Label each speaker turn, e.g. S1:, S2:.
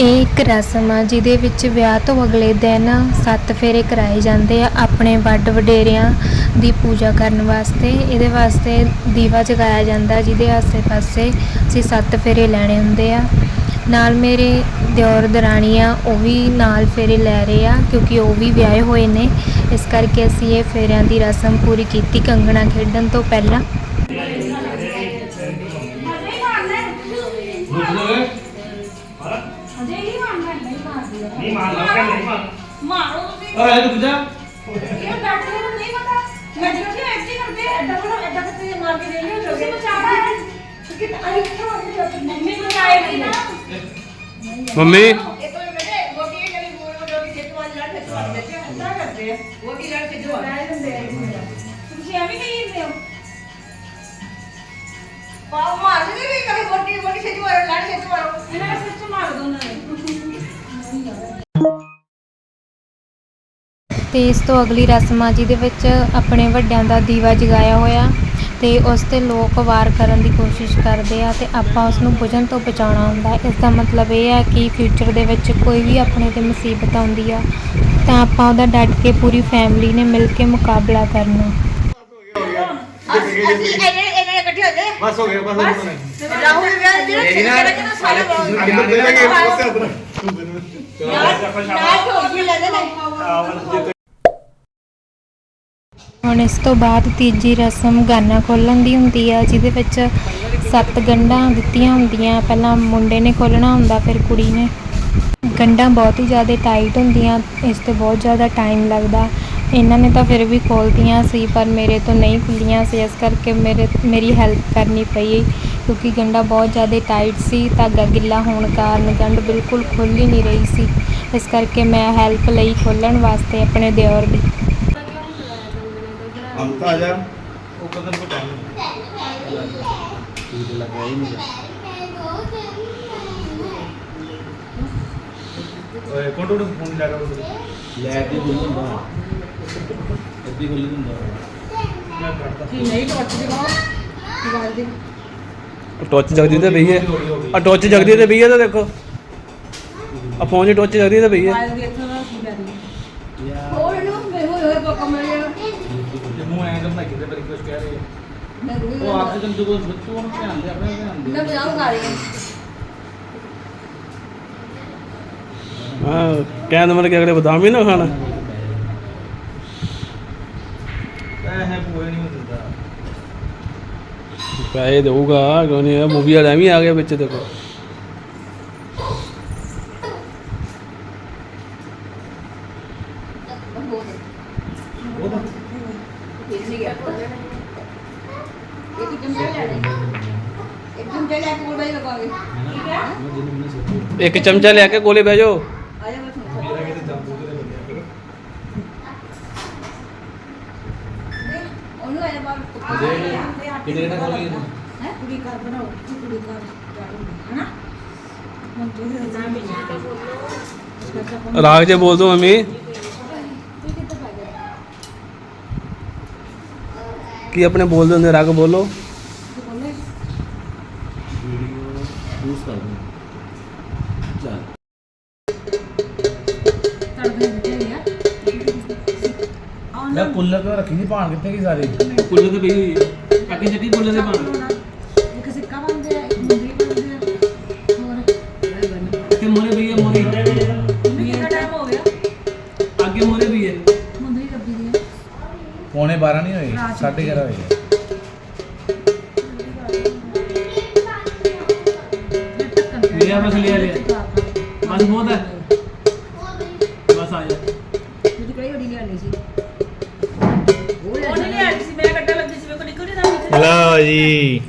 S1: ਇਹ ਇੱਕ ਰਸਮ ਆ, ਜਿਹਦੇ ਵਿੱਚ ਵਿਆਹ ਤੋਂ ਅਗਲੇ ਦਿਨ ਸੱਤ ਫੇਰੇ ਕਰਾਏ ਜਾਂਦੇ ਆ ਆਪਣੇ ਵੱਡ ਵਡੇਰਿਆਂ ਦੀ ਪੂਜਾ ਕਰਨ ਵਾਸਤੇ। ਇਹਦੇ ਵਾਸਤੇ ਦੀਵਾ ਜਗਾਇਆ ਜਾਂਦਾ, ਜਿਹਦੇ ਆਸੇ-ਪਾਸੇ ਅਸੀਂ ਸੱਤ ਫੇਰੇ ਲੈਣੇ ਹੁੰਦੇ ਆ। ਨਾਲ ਮੇਰੇ ਦਿਓਰ ਦਰਾਣੀ ਆ ਉਹ ਵੀ ਨਾਲ ਫੇਰੇ ਲੈ ਰਹੇ ਆ, ਕਿਉਂਕਿ ਉਹ ਵੀ ਵਿਆਹੇ ਹੋਏ ਨੇ। ਇਸ ਕਰਕੇ ਅਸੀਂ ਇਹ ਫੇਰਿਆਂ ਦੀ ਰਸਮ ਪੂਰੀ ਕੀਤੀ ਕੰਗਣਾ ਖੇਡਣ ਤੋਂ ਪਹਿਲਾਂ।
S2: ਨਹੀਂ ਮਾਰ ਲੱਗਾ ਨਹੀਂ ਮਾਰ
S3: ਮਾਰੋ ਤੁਸੀਂ
S2: ਓਏ ਤੂੰ ਜਾ
S3: ਇਹ ਡਾਕਟਰ ਨੂੰ ਨਹੀਂ ਪਤਾ ਮੈਂ ਜਦੋਂ ਕਿ ਐਕਟਿੰਗ ਕਰਦੇ ਐਡਾ ਬੜਾ ਐਡਾ ਕਿਤੇ ਮਾਰ ਕੇ ਦੇ ਲਿਓ ਤੁਸੀਂ ਬਚਾਣਾ ਹੈ ਕਿ ਆਈ ਕਿਉਂ ਮੰਮੀ ਬਚਾਏਗੀ ਨਾ
S4: ਮੰਮੀ
S5: ਇਹ ਤੋਂ ਬੇਟੇ ਗੋਟੀ ਇਹ ਗਲੀ ਬੋਲ ਬੋਲ ਕੇ ਖੇਤ ਵਾਲੀ ਲੜ ਕੇ ਚਵਾ ਦਿੰਦੇ ਆ ਅੱਧਾ ਕਰਦੇ ਆ ਗੋਟੀ ਲੜ ਕੇ ਜਵਾ
S3: ਲੈ ਲੈਂਦੇ ਆ ਤੁਸੀਂ ਐਵੇਂ ਕਹੀ ਜਾਂਦੇ ਹੋ
S5: ਪਾਉ ਮਾਰ ਦੇ ਵੀ ਕਦੇ ਗੋਟੀ ਗੋਟੀ ਸੇ ਜਵਾ ਲੜ ਕੇ ਜਵਾ
S3: ਇਹਨਾਂ ਦਾ ਸਿਰ ਮਾਰ
S1: ਤੇ ਇਸ ਤੋਂ ਅਗਲੀ ਰਸਮ ਆ ਜਿਹਦੇ ਵਿੱਚ ਆਪਣੇ ਵੱਡਿਆਂ ਦਾ ਦੀਵਾ ਜਗਾਇਆ ਹੋਇਆ ਤੇ ਉਸ ਤੇ ਲੋਕ ਵਾਰ ਕਰਨ ਦੀ ਕੋਸ਼ਿਸ਼ ਕਰਦੇ ਆ ਤੇ ਆਪਾਂ ਉਸ ਨੂੰ ਬੁਝਣ ਤੋਂ ਬਚਾਉਣਾ ਹੁੰਦਾ। ਇਸ ਦਾ ਮਤਲਬ ਇਹ ਹੈ ਕਿ ਫਿਊਚਰ ਦੇ ਵਿੱਚ ਕੋਈ ਵੀ ਆਪਣੇ ਤੇ ਮੁਸੀਬਤ ਆਉਂਦੀ ਆ ਤਾਂ ਆਪਾਂ ਉਹਦਾ ਡਟ ਕੇ ਪੂਰੀ ਫੈਮਿਲੀ ਨੇ ਮਿਲ ਕੇ ਮੁਕਾਬਲਾ ਕਰਨਾ।
S2: ਬਸ ਹੋ ਗਿਆ ਬਸ ਹੋ ਗਿਆ।
S5: ਰਾਹੁਲ ਦੇ ਵਿਆਹ ਜਿਹੜਾ ਸਾਰੇ
S2: ਆਪਣਾ।
S5: ਨਾ ਦੇ
S1: ਹੁਣ ਇਸ ਤੋਂ ਬਾਅਦ ਤੀਜੀ ਰਸਮ ਗਾਨਾ ਖੋਲਣ ਦੀ ਹੁੰਦੀ ਆ, ਜਿਹਦੇ ਵਿੱਚ ਸੱਤ ਗੰਢਾਂ ਦਿੱਤੀਆਂ ਹੁੰਦੀਆਂ। ਪਹਿਲਾਂ ਮੁੰਡੇ ਨੇ ਖੋਲਣਾ ਹੁੰਦਾ, ਫਿਰ ਕੁੜੀ ਨੇ। ਗੰਢਾਂ ਬਹੁਤ ਹੀ ਜ਼ਿਆਦਾ ਟਾਈਟ ਹੁੰਦੀਆਂ, ਇਸ ਤੇ ਬਹੁਤ ਜ਼ਿਆਦਾ ਟਾਈਮ ਲੱਗਦਾ। ਇਹਨਾਂ ਨੇ ਤਾਂ ਫਿਰ ਵੀ ਖੋਲ੍ਹਤੀਆਂ ਸੀ, ਪਰ ਮੇਰੇ ਤੋਂ ਨਹੀਂ ਖੁੱਲੀਆਂ ਸੀ। ਇਸ ਕਰਕੇ ਮੇਰੇ, ਮੇਰੀ ਹੈਲਪ ਕਰਨੀ ਪਈ, ਕਿਉਂਕਿ ਗੰਢਾ ਬਹੁਤ ਜ਼ਿਆਦਾ ਟਾਈਟ ਸੀ ਧਾਗਾ ਗਿੱਲਾ ਹੋਣ ਕਾਰਨ ਗੰਢ ਬਿਲਕੁਲ ਖੁੱਲ੍ਹ ਹੀ ਨਹੀਂ ਰਹੀ ਸੀ। ਇਸ ਕਰਕੇ ਮੈਂ ਹੈਲਪ ਲਈ ਖੋਲ੍ਹਣ ਵਾਸਤੇ ਆਪਣੇ ਦਿਓਰ ਦੀ।
S2: ਹਮ ਤਾਂ ਆ ਜਾ। ਉਹ ਕਦਮ ਕੋ ਟਾਈਮ ਓਏ ਕੋਟੋ ਨੂੰ ਫੋਨ ਲਾ ਰਹਾ
S6: ਲੈ ਕੇ ਬੋਲੀ ਹੁੰਦਾ। ਅੱਧੀ ਬੋਲੀ ਹੁੰਦਾ।
S2: ਮੈਂ ਕਰਦਾ।
S5: ਨਹੀਂ ਟੋਟ ਦੇ ਬਾਹਰ ਦੀ
S4: ਟੋਚ ਜਗਦੀ ਤੇ ਪਈ ਹੈ। ਆ ਟੋਚ ਜਗਦੀ ਤੇ ਪਈ ਹੈ ਤਾਂ ਦੇਖੋ। ਆ ਫੋਨ 'ਚ ਟੋਚ ਜਗਦੀ ਤੇ ਪਈ ਹੈ।
S5: ਨਾ ਕਰੀ ਹੋਰ ਇਹਨੂੰ ਮੈਂ ਹੋਏ ਹੋਏ ਪੱਕਾ ਮਿਲ ਗਿਆ
S2: ਤੇ ਮੂੰਹ ਐਂ ਕਰਨਾ ਕਿਤੇ ਪਰ ਕੁਝ ਕਹਿ ਰਹੀ ਹੈ
S5: ਮੈਂ ਰੂਹ
S6: ਉਹ ਆਪ ਜਦੋਂ ਜਦੋਂ ਬੱਚੂ ਨੂੰ ਧਿਆਨ ਦੇ ਆਪਣੇ ਧਿਆਨ ਦੇ
S5: ਮੈਂ ਬਜਾਉਂ ਖਾ ਰਹੀ ਹਾਂ।
S4: ਹਾਂ ਕਹਿੰਦਾ ਮਤਲਬ ਕਿ ਅਗਲੇ ਬਦਾਮ ਹੀ ਨਾ ਖਾਣਾ।
S2: ਹੈ ਪੂਰੇ ਨਹੀਂ ਹੁੰਦਾ
S4: ਪੈਸੇ ਦੇਊਗਾ ਕਿਉਂ ਨਹੀਂ? ਮੂਵੀ ਵਾਲਾ ਐਵੇਂ ਆ ਗਿਆ ਵਿੱਚ ਦੇਖੋ।
S5: ਹੈ
S4: ਇੱਕ ਚਮਚਾ ਲਿਆ ਕੇ ਕੋਲੇ ਬਹਿ ਜਾਓ।
S2: ਮੇਰਾ ਕਿਤੇ ਦੇ ਕਰੋ
S6: ਖੋਲੀ
S5: ਬੋਲੋ।
S4: ਰਾਗ ਜੇ ਬੋਲ ਦੋ ਮੰਮੀ। ਕੀ ਆਪਣੇ ਬੋਲਦੇ ਹੁੰਦੇ? ਰਾਗ ਬੋਲੋ।
S6: ਵੀਡੀਓ ਬੂਸਟ ਕਰ ਦੂੰ ਚੱਲ
S2: ਮੈਂ ਕੁੱਲਰ ਤੋਂ ਰੱਖੀ ਸੀ ਭਾਣ ਕਿੱਥੇ ਗਈ ਸਾਰੀ?
S6: ਪੁੱਲੇ ਤੇ ਪਈ ਹੋਈ ਹੈ ਕੱਟੀ ਚੱਟੀ ਪੁੱਲੇ ਤੇ
S2: ਪਾਣ 12 ਨਹੀਂ ਹੋਏ 11:30 ਹੋਏ।
S6: ਲਿਆ ਬਸ ਲਿਆ ਲਿਆ। ਬਸ ਬਹੁਤ ਹੈ। ਬਸ ਆ ਜਾ।
S5: ਤੁਸੀਂ ਕਿਹੜੀ ਗੱਡੀ ਲਿਆਣੀ ਸੀ। ਉਹ
S3: ਉਹਨੇ ਲਿਆਈ ਸੀ ਮੈਂ ਕੱਟਣ ਲੱਗੀ ਸੀ ਮੇਰੇ ਕੋਲ ਨਿਕਲ ਨਹੀਂ ਰਿਹਾ
S2: ਲਓ ਜੀ।